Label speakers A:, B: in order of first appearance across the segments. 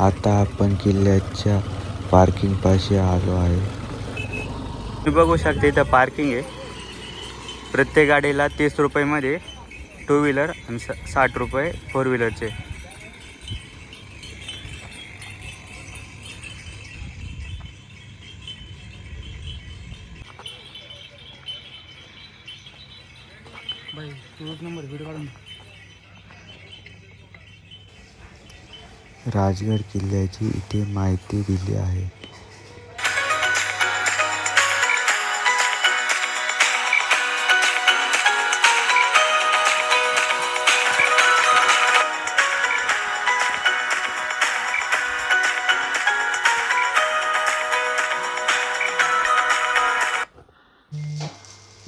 A: आता आपण किल्ल्याच्या पार्किंग पाशी आलो आहे.
B: तुम्ही बघू शकता इथं पार्किंग आहे. प्रत्येक गाडीला तीस रुपयेमध्ये टू व्हीलर आणि स साठ रुपये फोर व्हीलरचे
A: राजगड किल्ल्याची इथे माहिती दिली आहे.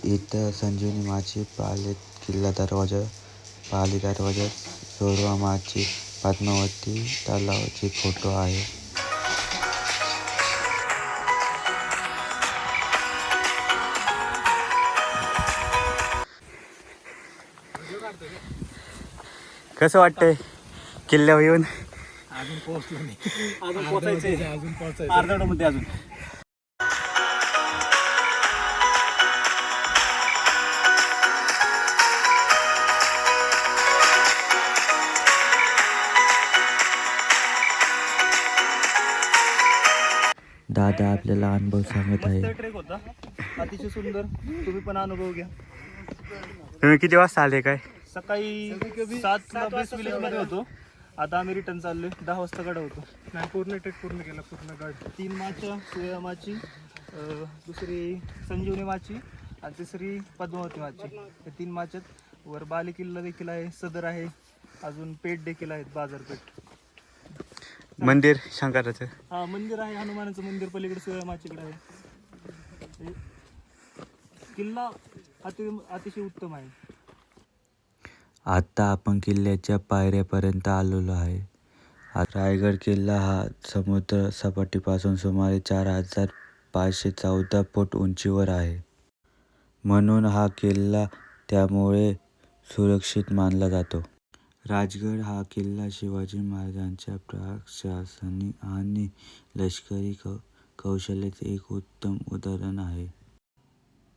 A: इथं संजीवनी माची पाले किल्ला दरवाजा पाली दरवाजा सोरवा माची पद्मावती तलावाची फोटो आहे.
B: कसं वाटतंय किल्ल्यावर येऊन?
C: अजून पोहोचलो नाही. अजून पोहोचायचंय. अजून पोहोचायचं अर्धा मध्ये अजून.
A: दादा आपल्याला अनुभव सांगत आहे.
C: ट्रेक होता. अतिशय सुंदर. तुम्ही पण अनुभव घ्या.
B: तुम्ही किती वाजता आले काय?
C: सकाळी सात वीस विलेजमध्ये होतो. आता आम्ही रिटर्न चाललोय. दहा वाजता गाडा होतो. नाही पूर्ण ट्रेक पूर्ण केला पूर्ण गाडी. तीन माच्या सूर्या माची दुसरी संजीवनी माची आणि तिसरी पद्मावती माची. या तीन माच्यात. वर बाले किल्ला देखील आहे सदर आहे. अजून पेठ देखील आहेत बाजारपेठ.
B: मंदिर शंकराचं.
C: हा मंदिर आहे हनुमानाचं मंदिर पलीकडे सूर्या माचीकडे आहे. हे किल्ला अति अतिशय उत्तम आहे.
A: आता आपण किल्ल्याच्या पायऱ्यापर्यंत आलेलो आहे. आ- रायगड किल्ला हा समुद्र सपाटीपासून सुमारे चार हजार पाचशे चौदा फूट उंचीवर आहे. म्हणून हा किल्ला त्यामुळे सुरक्षित मानला जातो. राजगड हा किल्ला शिवाजी महाराजांच्या प्रशासनिक आणि लष्करी क कौशल्याचे एक उत्तम उदाहरण आहे.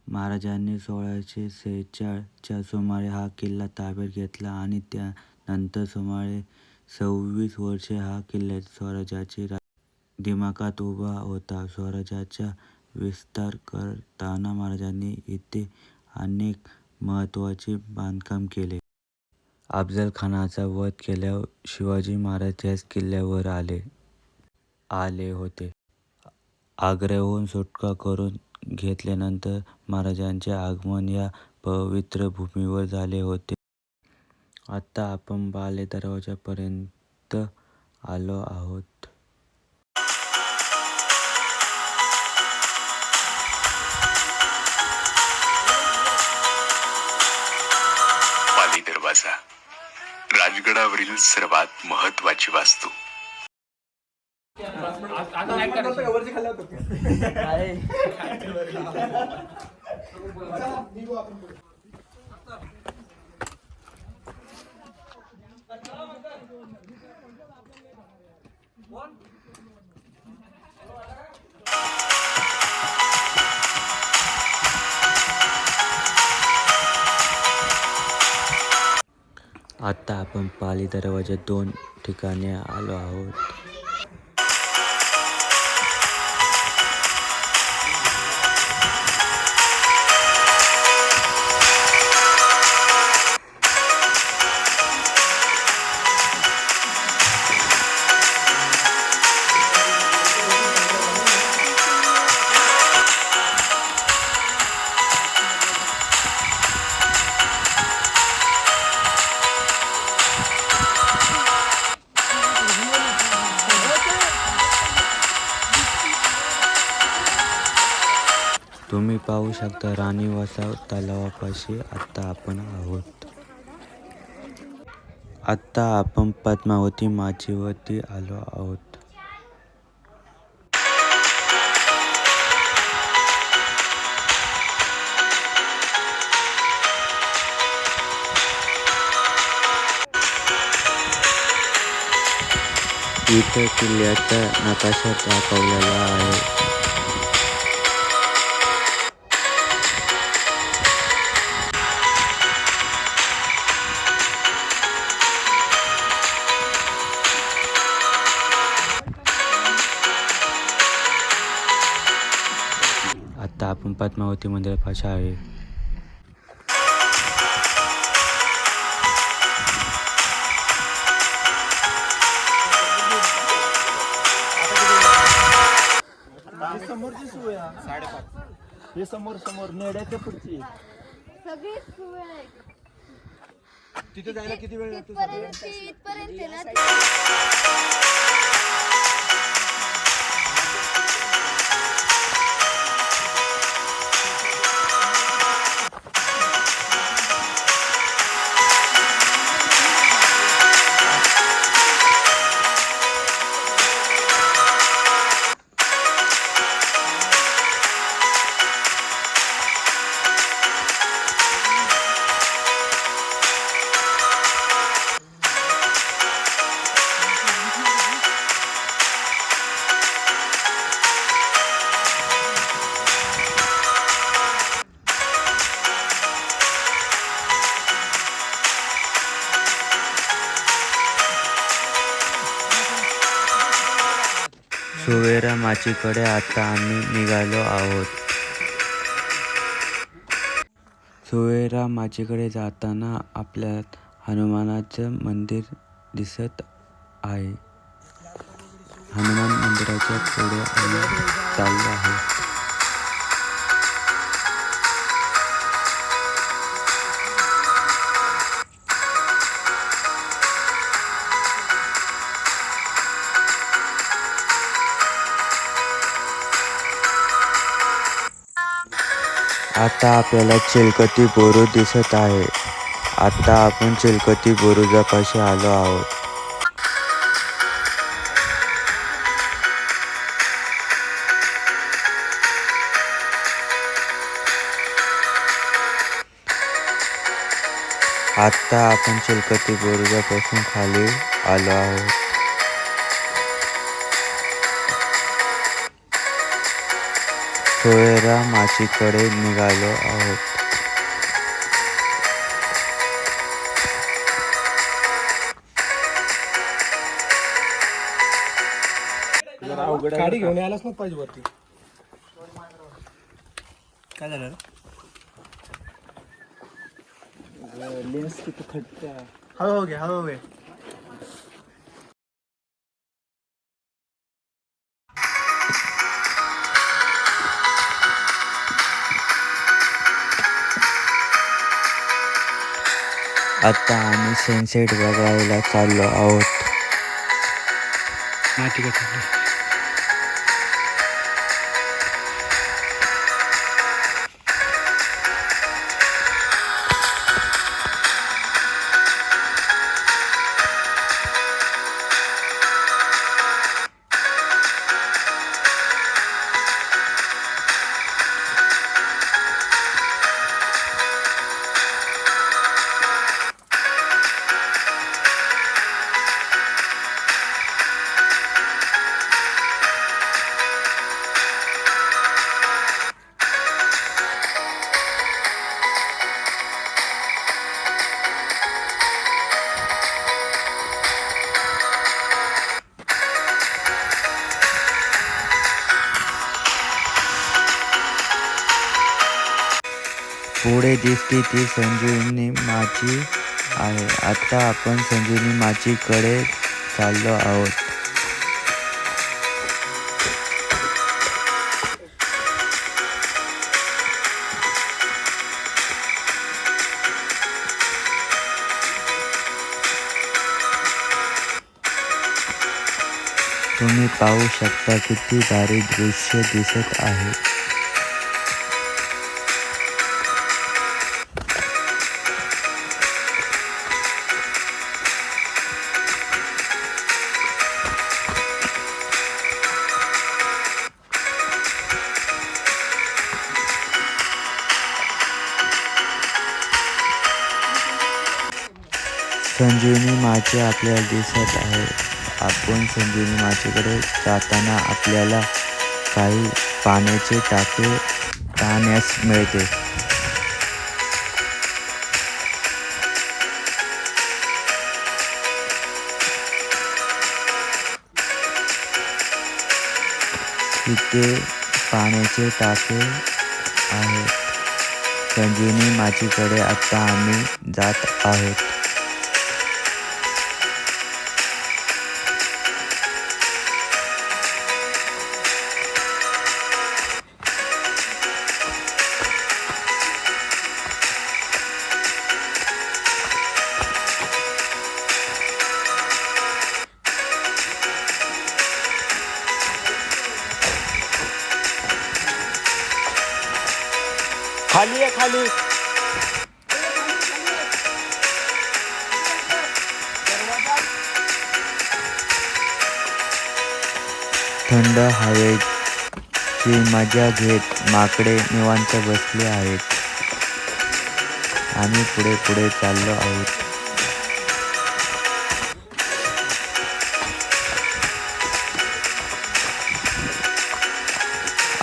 A: महाराजांनी सोळाशे सेहेचाळच्या सुमारे हा किल्ला ताब्यात घेतला आणि त्यानंतर सुमारे सव्वीस वर्षे हा किल्ला स्वराज्याची दिमाकात दिमाखात उभा होता. स्वराज्याचा विस्तार करताना महाराजांनी इथे अनेक महत्त्वाचे बांधकाम केले. अफजलखानाचा वध केल्यावर शिवाजी महाराज याच किल्ल्यावर आले आले होते. आग्र्याहून सुटका करून घेतल्यानंतर महाराजांचे आगमन या पवित्र भूमीवर झाले होते. आता आपण बाले दरवाजापर्यंत आलो आहोत.
D: राजगडावरील सर्वात महत्वाची वास्तू
A: आता आपण पाली दरवाजा दोन ठिकाणी आलो आहोत. पाहू शकता राणी वसाव तलावापाशी आत्ता आपण आहोत. आत्ता आपण पद्मावती माचीवरती आलो आहोत. इथं किल्ल्याचा नकाशा दाखवलेला आहे. पद्मावती मंदिरापाशी आहे
C: समोरची सोय हे समोर समोर नेड्याच्या पुढची
E: आहे.
C: तिथे जायला किती वेळ लागतो
E: इथपर्यंत
A: माचीकडे आता आम्ही निघालो आहोत. सोयरा माचीकडे जाताना आपल्या हनुमानाचं मंदिर दिसत आहे. हनुमान मंदिराच्या पुढे आम्ही चाललो आहे आता आपल्याला चिलकती बोरू दिसत आहे. आता आपण चिलकती बोरुजापाशी आलो आहोत? आता आपण चिलकती बोरुजापासून खाली आलो आहोत. सोयरा माचीकडे निघालो आहोत.
C: गाडी घेऊन यायलाच मग पाहिजे वरती. काय झालं? लेन्स किती खटत्या हळू घे हळू घे.
A: आता आम्ही सनसेट बघायला चाललो आहोत.
B: माहिती का
A: पुढे दिसते ती संजीवनी माची आहे. आता आपण संजीवनी माचीकडे चाललो आहोत. तुम्ही पाहू शकता किती भारी दृश्य दिसत आहे. संजीवनी आपल्याला दिसत आहे आपण संजीवनी माचीकडे जाताना आपल्याला काही पाण्याचे टाके पाहण्यास मिळते. तिथे पाण्याचे टाके आहेत. संजीवनी माचीकडे आता आम्ही जात आहोत.
B: खाली आहे खाली.
A: थंड हवेची मजा घेत माकडे निवांत बसले आहेत. आम्ही पुढे पुढे चाललो आहोत.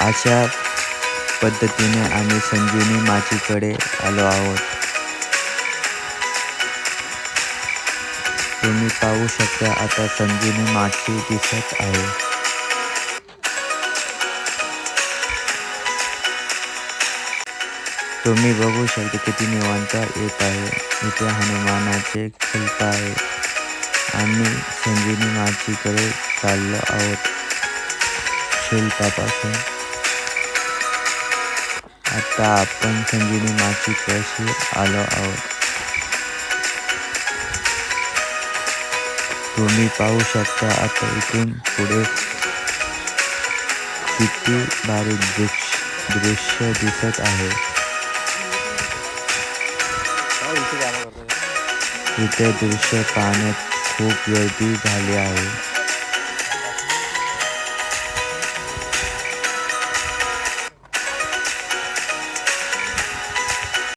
A: अशा पद्धतीने आम्ही संजीवनी माचीकडे आलो आहोत. तुम्ही पाहू शकता आता संजीवनी माची दिसत आहे. तुम्ही बघू शकता किती निवांत येत आहे. इथे हनुमानाचे शिल्प आहे. आम्ही संजीवनी माचीकडे चाललो आहोत. शिल्पापासून आता आपण संजीवनी माची कशी आलो आहोत? तुम्ही पाहू शकता आता इथून पुढे किती भारी दृश्य दृश्य दिसत आहे. इथे दृश्य पाहण्यात खूप गर्दी झाली आहे.